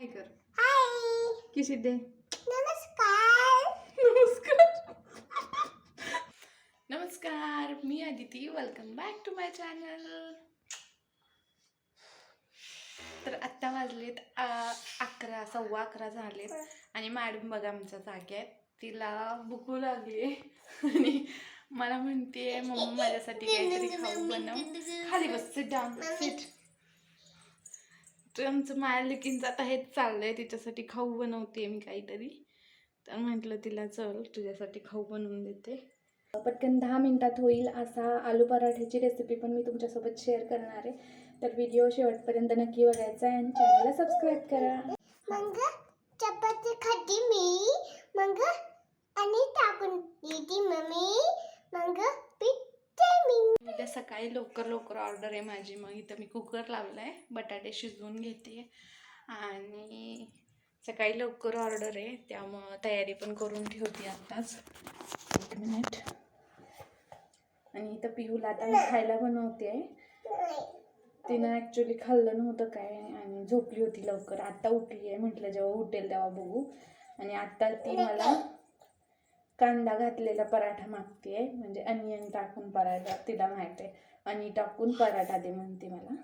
कर हाय किशी दे नमस्कार नमस्कार नमस्कार मी Aditi welcome back to my channel तर आत्ता वाजलेत अकरा सव्वा अकरा झालेत. आणि मॅडम बघा आमच्या जाग्यात तिला भुकू लागली. आणि मला म्हणते मम्मा माझ्यासाठी काहीतरी खाऊ बनव. खाली बस सिट डाऊन सिट तर आमचं माया लेकींचं आता हेच चाललंय तिच्यासाठी खाऊ बनवते मी काहीतरी. तर म्हटलं तिला चल तुझ्यासाठी खाऊ बनवून देते. पटकन दहा मिनिटात होईल असा आलू पराठ्याची रेसिपी पण मी तुमच्यासोबत शेअर करणार आहे. तर व्हिडिओ शेवटपर्यंत नक्की बघायचा आहे आणि चॅनलला सबस्क्राईब करा. मग चपाती खाती मी मग आणि टाकून देती मम्मी मग पिठे काही लवकर लवकर ऑर्डर आहे माझी. मग इथं मी कुकर लावला आहे बटाटे शिजवून घेते. आणि सकाळी लवकर ऑर्डर आहे त्यामुळं तयारी पण करून ठेवते आत्ताच. एक मिनिट आणि इथं पिहूला आता मी खायला बनवते. आहे तिनं ॲक्च्युली खाल्लं नव्हतं काय आणि झोपली होती लवकर. आत्ता उठली आहे म्हटलं जेव्हा उठेल तेव्हा बघू. आणि आत्ता ती मला कांदा घातलेला पराठा मागते म्हणजे अनियन टाकून पराठा तिला माहिती आहे. आणि टाकून पराठा दे म्हणते मला.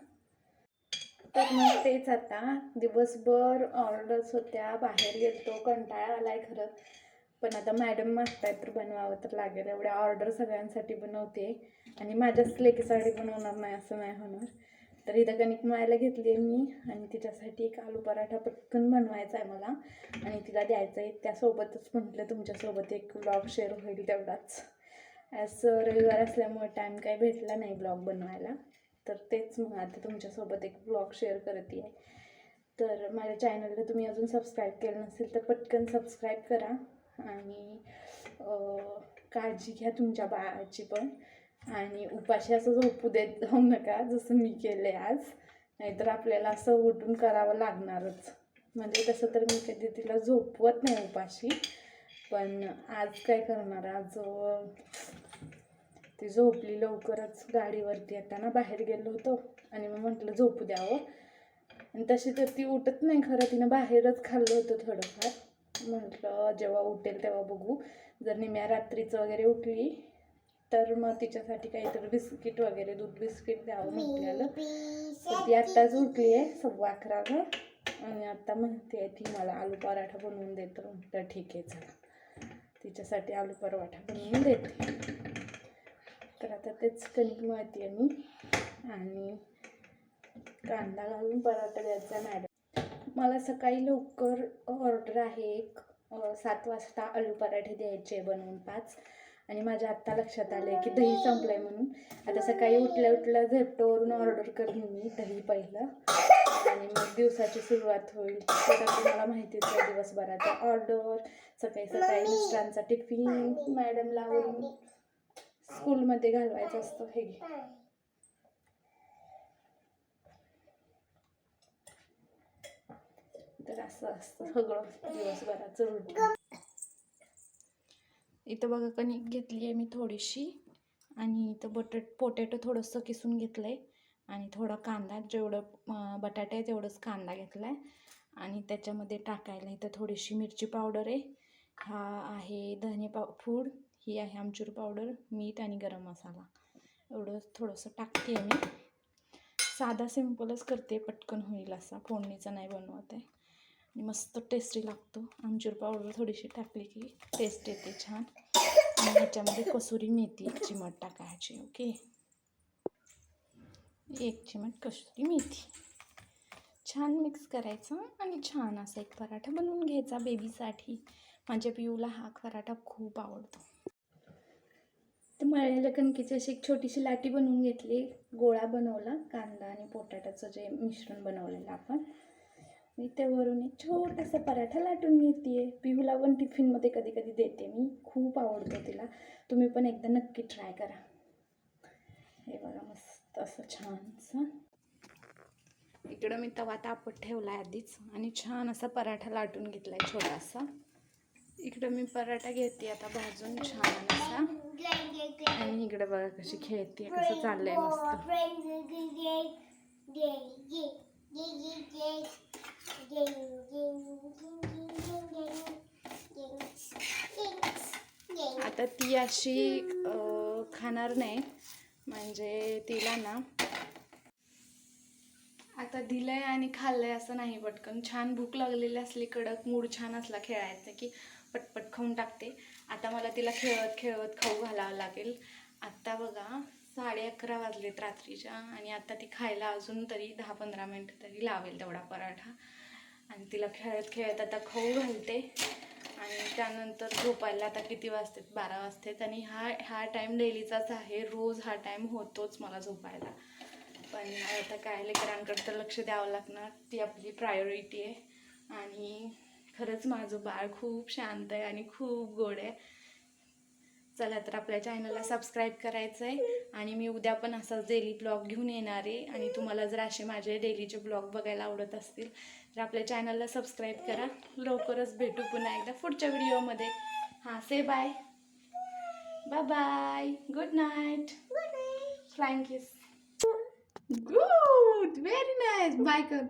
तर मग तेच आता दिवसभर ऑर्डर्स होत्या बाहेर गेलतो कंटाळा आलाय खरं. पण आता मॅडम मागतायत तर बनवावं तर लागेल. एवढ्या ऑर्डर सगळ्यांसाठी बनवते. आणि माझ्याच लेकीसाठी बनवणार नाही असं नाही होणार. तर इथं कणिक मळायला घेतली आहे मी आणि तिच्यासाठी एक आलू पराठा पटकन बनवायचा आहे मला आणि तिला द्यायचं आहे त्यासोबतच म्हटलं तुमच्यासोबत एक ब्लॉग शेअर होईल तेवढाच. ॲज रविवार असल्यामुळे टाईम काही भेटला नाही ब्लॉग बनवायला. तर तेच मग आता तुमच्यासोबत एक ब्लॉग शेअर करते आहे तर माझ्या चॅनलला तुम्ही अजून सबस्क्राईब केलं नसेल तर पटकन सबस्क्राईब करा आणि काळजी घ्या तुमच्या बाळाची पण. आणि उपाशी असं झोपू देत जाऊ नका जसं मी केले आज. नाहीतर आपल्याला असं उठून करावं लागणारच. म्हणजे तसं तर मी कधी तिला झोपवत नाही उपाशी. पण आज काय करणार? आज ती झोपली लवकरच गाडीवरती. येताना बाहेर गेलो होतो आणि मग म्हटलं झोपू द्यावं. आणि तशी तर ती उठत नाही खरं. तिनं बाहेरच खाल्लं होतं थोडंफार. म्हटलं जेव्हा उठेल तेव्हा बघू. जर निम्या रात्रीचं वगैरे उठली तर मग तिच्यासाठी काहीतरी बिस्किट वगैरे दूध बिस्किट द्यावं म्हटलेलं. तर ती आत्ताच उठली आहे सव्वा अकराला. आणि आत्ता म्हणते आहे ती मला आलू पराठा बनवून देतो म्हटलं ठीक आहे चला. तिच्यासाठी आलू पराठा बनवून देते. तर आता तेच कणिक मळते मी. आणि कांदा घालून पराठा द्यायचा मॅडम मला सकाळी लवकर ऑर्डर आहे एक. सात वाजता आलू पराठे द्यायचे बनवून पाच. आणि माझ्या आत्ता लक्षात आलं आहे की दही संपलं आहे म्हणून. आता सकाळी उठल्या उठल्या झेप्टोवरून ऑर्डर करीन मी दही पहिलं. आणि मग दिवसाची सुरुवात होईल. तर तुम्हाला माहितीच आहे दिवसभराचा ऑर्डर सकाळी सकाळी मिस्टरांचा टिफिन मॅडमला आवरून स्कूलमध्ये घालवायचं असतं हे घे. तर असं असतं सगळं दिवसभराचं रुटीन इथं बघा कणिक घेतली आहे मी थोडीशी. आणि इथं बटाट पोटॅटो थोडंसं किसून घेतलं आहे आणि थोडा कांदा जेवढं बटाटे आहे तेवढंच कांदा घेतला आहे आणि त्याच्यामध्ये टाकायला इथं थोडीशी मिरची पावडर आहे. हा आहे धने पाव फूड. ही आहे आमचूर पावडर मीठ आणि गरम मसाला. एवढं थोडंसं टाकते मी. साधा सिम्पलच करते पटकन होईल असा. फोडणीचा नाही बनवत आहे. आणि मस्त टेस्टी लागतो. आमचूर पावडर थोडीशी टाकली की टेस्ट येते छान. आणि ह्याच्यामध्ये कसुरी मेथी एक चिमट टाकायची ओके? एक चिमट कसुरी मेथी. छान मिक्स करायचं आणि छान असा एक पराठा बनवून घ्यायचा बेबीसाठी माझ्या पिऊला हा पराठा खूप आवडतो. तर मळलेल्या कणकीची अशी एक छोटीशी लाटी बनवून घेतली. गोळा बनवला कांदा आणि पोटाटाचं जे मिश्रण बनवलेलं आपण. मी त्यावरून एक छोटासा पराठा लाटून घेते पिहूला पण टिफिनमध्ये कधी कधी देते मी. खूप आवडतो तिला. तुम्ही पण एकदा नक्की ट्राय करा. हे बघा मस्त असं छानसं. इकडं मी तवा तापत ठेवला आहे आधीच. आणि छान असा पराठा लाटून घेतला आहे छोटासा. इकडं मी पराठा घेते आता भाजून छान असा. आणि इकडे बघा कशी खेळते कसं चाललंय मस्त. आता ती अशी खाणार नाही. म्हणजे तिला ना आता दिलंय आणि खाल्लंय असं नाही पटकन. छान भूक लागलेली असली कडक मूड छान असला खेळायचा की पटपट खाऊन टाकते. आता मला तिला खेळत खेळत खाऊ घालावं लागेल. आत्ता बघा साडे अकरा वाजलेत रात्रीच्या आणि आता ती खायला अजून तरी दहा पंधरा मिनटं तरी लावेल तेवढा पराठा. आणि तिला खेळत खेळत आता खाऊ घालते. आणि त्यानंतर झोपायला आता किती वाजतात? बारा वाजतात. आणि हा हा टाईम डेलीचाच आहे. रोज हा टाईम होतोच मला झोपायला. पण आता काय लेकरांकडे तर लक्ष द्यावं लागणार. ती आपली प्रायोरिटी आहे. आणि खरंच माझं बाळ खूप शांत आहे आणि खूप गोड आहे. चला तर आपल्या चॅनलला सबस्क्राईब करायचं आहे आणि मी उद्या पण असाच डेली ब्लॉग घेऊन येणार आहे. आणि तुम्हाला जर असे माझे डेलीचे ब्लॉग बघायला आवडत असतील तर आपल्या चॅनलला सबस्क्राईब करा. लवकरच भेटू पुन्हा एकदा पुढच्या व्हिडिओमध्ये हां say bye bye bye good night. Flying kiss good very nice bye कर